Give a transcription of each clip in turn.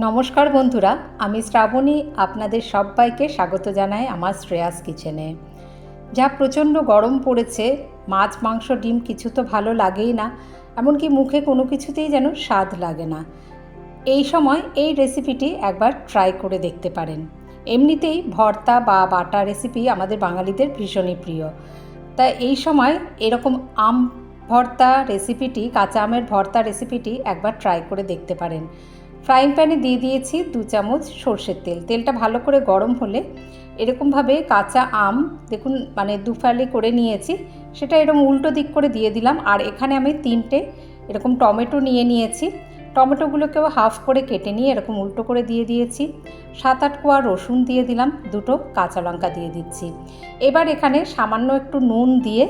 নমস্কার বন্ধুরা, আমি শ্রাবণী আপনাদের সবাইকে স্বাগত জানাই আমার শ্রেয়াস কিচেনে। যা প্রচণ্ড গরম পড়েছে, মাছ, মাংস, ডিম কিছু তো ভালো লাগেই না, এমনকি মুখে কোনো কিছুতেই যেন স্বাদ লাগে না। এই সময় এই রেসিপিটি একবার ট্রাই করে দেখতে পারেন। এমনিতেই ভর্তা বা বাটা রেসিপি আমাদের বাঙালিদের ভীষণই প্রিয়। তা এই সময় এরকম আম ভর্তা রেসিপিটি কাঁচা আমের ভর্তা রেসিপিটি একবার ট্রাই করে দেখতে পারেন। ফ্রাইং প্যানে দিয়ে দিয়েছি দু চামচ সর্ষের তেল। তেলটা ভালো করে গরম হলে এরকমভাবে কাঁচা আম, দেখুন মানে দুফালি করে নিয়েছি, সেটা এরকম উল্টো দিক করে দিয়ে দিলাম। আর এখানে আমি তিনটে এরকম টমেটো নিয়ে নিয়েছি। টমেটোগুলোকেও হাফ করে কেটে নিয়ে এরকম উল্টো করে দিয়ে দিয়েছি। সাত আট কোয়া রসুন দিয়ে দিলাম, দুটো কাঁচা লঙ্কা দিয়ে দিচ্ছি। এবার এখানে সামান্য একটু নুন দিয়ে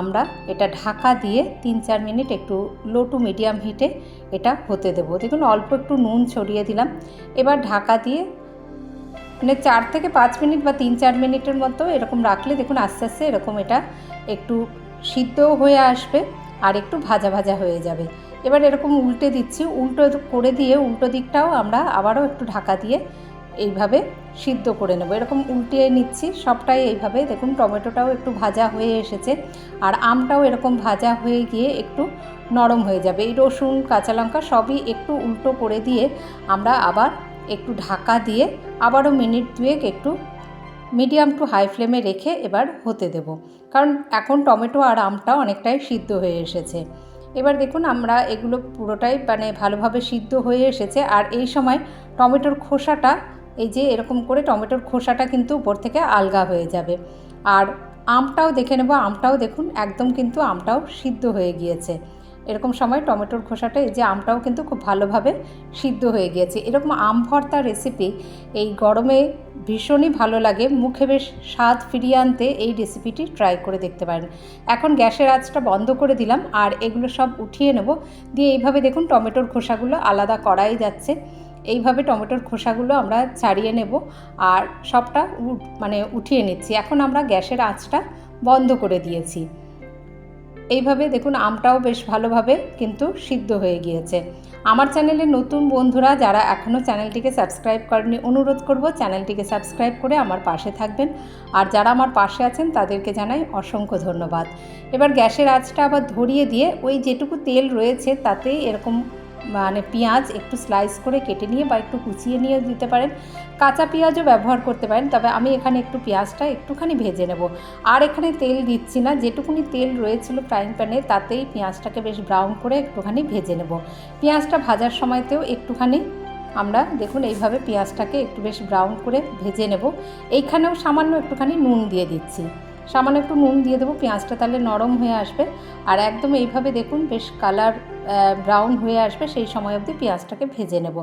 আমরা এটা ঢাকা দিয়ে তিন চার মিনিট একটু লো টু মিডিয়াম হিটে এটা হতে দেবো। দেখুন, অল্প একটু নুন ছড়িয়ে দিলাম। এবার ঢাকা দিয়ে মানে চার থেকে পাঁচ মিনিট বা তিন চার মিনিটের মতো এরকম রাখলে দেখুন আস্তে আস্তে এরকম এটা একটু সিদ্ধও হয়ে আসবে। আর একটু ভাজা ভাজা হয়ে যাবে। এবার এরকম উল্টে দিচ্ছি। উল্টো করে দিয়ে উল্টো দিকটাও আমরা আবারও একটু ঢাকা দিয়ে এইভাবে সিদ্ধ করে নেব। এরকম উল্টিয়ে নিচ্ছি। সবটাই এইভাবে। দেখুন, টমেটোটাও একটু ভাজা হয়ে এসেছে। আর আমটাও এরকম ভাজা হয়ে গিয়ে একটু নরম হয়ে যাবে। এই রসুন, কাঁচা লঙ্কা সবই একটু উল্টো করে দিয়ে আমরা আবার একটু ঢাকা দিয়ে আবারও মিনিট দুয়েক একটু মিডিয়াম টু হাই ফ্লেমে রেখে এবার হতে দেব। কারণ এখন টমেটো আর আমটা অনেকটাই সিদ্ধ হয়ে এসেছে। এবার দেখুন, আমরা এগুলো পুরোটাই মানে ভালোভাবে সিদ্ধ হয়ে এসেছে। আর এই সময় টমেটোর খোসাটা, এই যে এরকম করে টমেটোর খোসাটা কিন্তু উপর থেকে আলগা হয়ে যাবে। আর আমটাও দেখে নেব, আমটাও দেখুন, একদম কিন্তু আমটাও সিদ্ধ হয়ে গিয়েছে। এরকম সময় টমেটোর খোসাটা, এই যে আমটাও কিন্তু খুব ভালোভাবে সিদ্ধ হয়ে গিয়েছে। এরকম আম ভর্তা রেসিপি এই গরমে ভীষণই ভালো লাগে। মুখে বেশ স্বাদ ফিরিয়ে আনতে এই রেসিপিটি ট্রাই করে দেখতে পারেন। এখন গ্যাসের আঁচটা বন্ধ করে দিলাম আর এগুলো সব উঠিয়ে নেব। দিয়ে এইভাবে দেখুন টমেটোর খোসাগুলো আলাদা করাই যাচ্ছে। এইভাবে টমেটোর খোসাগুলো আমরা ছাড়িয়ে নেব আর সবটা মানে উঠিয়ে নিচ্ছি। এখন আমরা গ্যাসের আঁচটা বন্ধ করে দিয়েছি। এইভাবে দেখুন আমটাও বেশ ভালোভাবে কিন্তু সিদ্ধ হয়ে গিয়েছে। আমার চ্যানেলে নতুন বন্ধুরা যারা এখনও চ্যানেলটিকে সাবস্ক্রাইব করেনি অনুরোধ করব চ্যানেলটিকে সাবস্ক্রাইব করে আমার পাশে থাকবেন। আর যারা আমার পাশে আছেন, তাদেরকে জানাই অসংখ্য ধন্যবাদ। এবার গ্যাসের আঁচটা আবার ধরিয়ে দিয়ে ওই যেটুকু তেল রয়েছে, তাতেই এরকম মানে পেঁয়াজ একটু স্লাইস করে কেটে নিয়ে বা একটু কুচিয়ে নিয়ে দিতে পারেন। কাঁচা পেঁয়াজও ব্যবহার করতে পারেন, তবে আমি এখানে একটু পেঁয়াজটা একটুখানি ভেজে নেব। আর এখানে তেল দিচ্ছি না, যেটুকুনি তেল রয়েছিল ফ্রাইং প্যানে তাতেই পেঁয়াজটাকে বেশ ব্রাউন করে একটুখানি ভেজে নেব। পেঁয়াজটা ভাজার সময়তেও একটুখানি আমরা দেখুন এইভাবে পেঁয়াজটাকে একটু বেশ ব্রাউন করে ভেজে নেব। এইখানেও সামান্য একটুখানি নুন দিয়ে দিচ্ছি। সামান্য একটু নুন দিয়ে দেবো, পেঁয়াজটা তাহলে নরম হয়ে আসবে। আর একদম এইভাবে দেখুন, বেশ কালার ব্রাউন হয়ে আসবে, সেই সময় অবধি পেঁয়াজটাকে ভেজে নেব।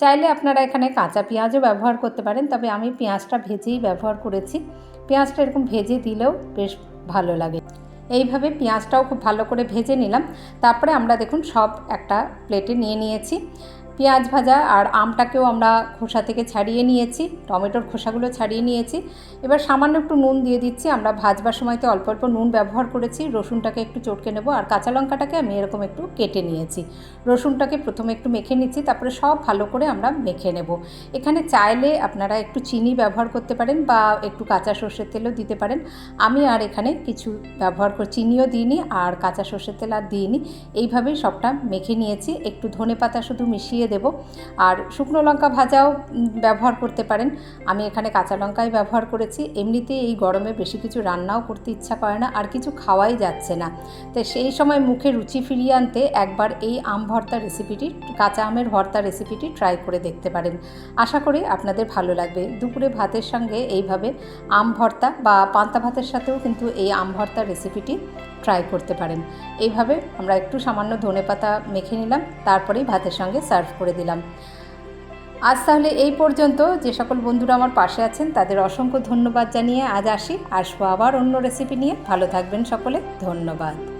চাইলে আপনারা এখানে কাঁচা পেঁয়াজও ব্যবহার করতে পারেন, তবে আমি পেঁয়াজটা ভেজেই ব্যবহার করেছি। পেঁয়াজটা এরকম ভেজে দিলেও বেশ ভালো লাগে। এইভাবে পেঁয়াজটাও খুব ভালো করে ভেজে নিলাম। তারপরে আমরা দেখুন সব একটা প্লেটে নিয়ে নিয়েছি। পেঁয়াজ ভাজা আর আমটাকেও আমরা খোসা থেকে ছাড়িয়ে নিয়েছি, টমেটোর খোসাগুলো ছাড়িয়ে নিয়েছি। এবার সামান্য একটু নুন দিয়ে দিচ্ছি, আমরা ভাজবার সময়তে অল্প অল্প নুন ব্যবহার করেছি, রসুনটাকে একটু চটকে নেব আর কাঁচা লঙ্কাটাকে আমি এরকম একটু কেটে নিয়েছি। রসুনটাকে প্রথমে একটু মেখে নিচ্ছি, তারপরে সব ভালো করে আমরা মেখে নেব। এখানে চাইলে আপনারা একটু চিনি ব্যবহার করতে পারেন বা একটু কাঁচা সর্ষের তেলও দিতে পারেন। আমি আর এখানে কিছু ব্যবহার করে, চিনিও দিইনি আর কাঁচা সর্ষের তেল আর দিইনি। এইভাবেই সবটা মেখে নিয়েছি। একটু ধনে পাতা শুধু মিশিয়ে দেব। আর শুকনো লঙ্কা ভাজাও ব্যবহার করতে পারেন। আমি এখানে কাঁচা লঙ্কাই ব্যবহার করেছি। এমনিতে এই গরমে বেশি কিছু রান্নাও করতে ইচ্ছা করে না, আর কিছু খাওয়াই যাচ্ছে না। তাই সেই সময় মুখে রুচি ফিরিয়ে আনতে একবার এই আম ভর্তা রেসিপিটি কাঁচা আমের ভর্তা রেসিপিটি ট্রাই করে দেখতে পারেন। আশা করি আপনাদের ভালো লাগবে। দুপুরে ভাতের সঙ্গে এইভাবে আম ভর্তা বা পান্তা ভাতের সাথেও কিন্তু এই আম ভর্তা রেসিপিটি ট্রাই করতে পারেন। এইভাবে আমরা একটু সামান্য ধনে পাতা মেখে নিলাম, তারপরেই ভাতের সঙ্গে সার্ভ করে দিলাম। আজ তাহলে এই পর্যন্ত। যে সকল বন্ধুরা আমার পাশে আছেন, তাদের অসংখ্য ধন্যবাদ জানিয়ে আজ আসি। আসব আবার অন্য রেসিপি নিয়ে। ভালো থাকবেন সকলে। ধন্যবাদ।